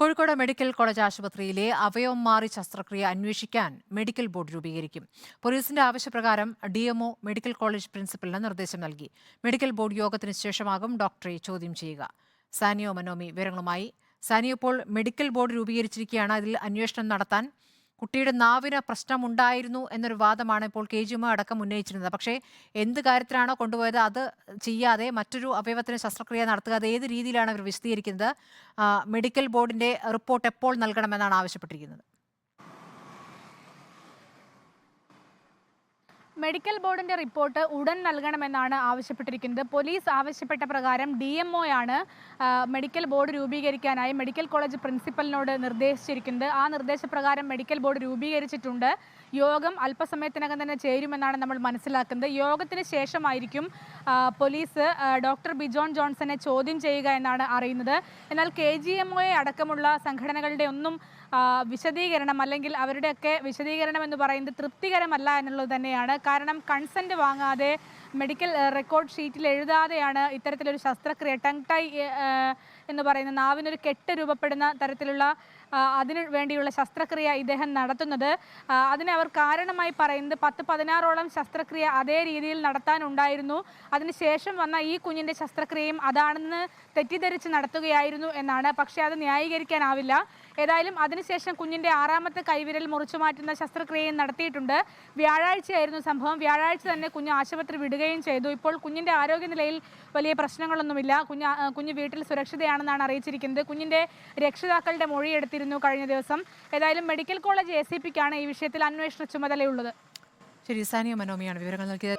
Kozhikode medical college ആശുപത്രിയിലെ അവയവം മാറി ശസ്ത്രക്രിയ അന്വേഷിക്കാൻ മെഡിക്കൽ ബോർഡ് രൂപീകരിക്കും. പോലീസിന്റെ ആവശ്യപ്രകാരം ഡിഎംഒ മെഡിക്കൽ കോളേജ് പ്രിൻസിപ്പലിന് നിർദ്ദേശം നൽകി. മെഡിക്കൽ ബോർഡ് യോഗത്തിന് ശേഷമാകും ഡോക്ടറെ ചോദ്യം ചെയ്യുക. സാനിയോ മനോമി വിവരങ്ങളുമായി. സാനിയോ ഇപ്പോൾ മെഡിക്കൽ ബോർഡ് രൂപീകരിച്ചിരിക്കുകയാണ്. അതിൽ അന്വേഷണം നടത്താൻ കുട്ടിയുടെ നാവിന് പ്രശ്നമുണ്ടായിരുന്നു എന്നൊരു വാദമാണ് ഇപ്പോൾ കെ ജി അടക്കം ഉന്നയിച്ചിരുന്നത്. പക്ഷേ എന്ത് കാര്യത്തിലാണോ കൊണ്ടുപോയത് അത് ചെയ്യാതെ മറ്റൊരു അവയവത്തിന് ശസ്ത്രക്രിയ നടത്തുക അത് ഏത് രീതിയിലാണ് അവർ വിശദീകരിക്കുന്നത്? മെഡിക്കൽ ബോർഡിന്റെ റിപ്പോർട്ട് എപ്പോൾ നൽകണമെന്നാണ് ആവശ്യപ്പെട്ടിരിക്കുന്നത്? മെഡിക്കൽ ബോർഡിന്റെ റിപ്പോർട്ട് ഉടൻ നൽകണമെന്നാണ് ആവശ്യപ്പെട്ടിരിക്കുന്നത്. പോലീസ് ആവശ്യപ്പെട്ട പ്രകാരം ഡി എം ആണ് മെഡിക്കൽ ബോർഡ് രൂപീകരിക്കാനായി മെഡിക്കൽ കോളേജ് പ്രിൻസിപ്പലിനോട് നിർദ്ദേശിച്ചിരിക്കുന്നത്. ആ നിർദ്ദേശപ്രകാരം മെഡിക്കൽ ബോർഡ് രൂപീകരിച്ചിട്ടുണ്ട്. യോഗം അല്പസമയത്തിനകം തന്നെ ചേരുമെന്നാണ് നമ്മൾ മനസ്സിലാക്കുന്നത്. യോഗത്തിന് ശേഷമായിരിക്കും പോലീസ് ഡോക്ടർ ബിജോൺ ജോൺസനെ ചോദ്യം ചെയ്യുക എന്നാണ് അറിയുന്നത്. എന്നാൽ കെ ജി എം ഒയെ അടക്കമുള്ള സംഘടനകളുടെ ഒന്നും വിശദീകരണം അല്ലെങ്കിൽ അവരുടെയൊക്കെ വിശദീകരണം എന്ന് പറയുന്നത് തൃപ്തികരമല്ല എന്നുള്ളത് തന്നെയാണ്. കാരണം കൺസെന്റ് വാങ്ങാതെ മെഡിക്കൽ റെക്കോർഡ് ഷീറ്റിൽ എഴുതാതെയാണ് ഇത്തരത്തിലൊരു ശസ്ത്രക്രിയ ടങ് ടൈ എന്ന് പറയുന്ന നാവിനൊരു കെട്ട് രൂപപ്പെടുന്ന തരത്തിലുള്ള അതിനു വേണ്ടിയുള്ള ശസ്ത്രക്രിയ ഇദ്ദേഹം നടത്തുന്നത്. അതിനെ അവർ കാരണമായി പറയുന്നത് പത്ത് പതിനാറോളം ശസ്ത്രക്രിയ അതേ രീതിയിൽ നടത്താനുണ്ടായിരുന്നു. അതിനുശേഷം വന്ന ഈ കുഞ്ഞിന്റെ ശസ്ത്രക്രിയയും അതാണെന്ന് തെറ്റിദ്ധരിച്ച് നടത്തുകയായിരുന്നു എന്നാണ്. പക്ഷേ അത് ന്യായീകരിക്കാനാവില്ല. ഏതായാലും അതിനുശേഷം കുഞ്ഞിന്റെ ആറാമത്തെ കൈവിരൽ മുറിച്ചു മാറ്റുന്ന ശസ്ത്രക്രിയയും നടത്തിയിട്ടുണ്ട്. വ്യാഴാഴ്ചയായിരുന്നു സംഭവം. വ്യാഴാഴ്ച തന്നെ കുഞ്ഞ് ആശുപത്രി വിടുകയും ചെയ്തു. ഇപ്പോൾ കുഞ്ഞിന്റെ ആരോഗ്യനിലയിൽ വലിയ പ്രശ്നങ്ങളൊന്നുമില്ല. കുഞ്ഞ് കുഞ്ഞ് വീട്ടിൽ സുരക്ഷിതയാണെന്നാണ് അറിയിച്ചിരിക്കുന്നത്. കുഞ്ഞിന്റെ രക്ഷിതാക്കളുടെ മൊഴിയെടുത്തിരുന്നു കഴിഞ്ഞ ദിവസം. ഏതായാലും മെഡിക്കൽ കോളേജ് എ സി പിക്കാണ് ഈ വിഷയത്തിൽ അന്വേഷണ ചുമതലയുള്ളത്. ശരി സാനിയ മനോമിയാണ് വിവരങ്ങൾ നൽകിയത്.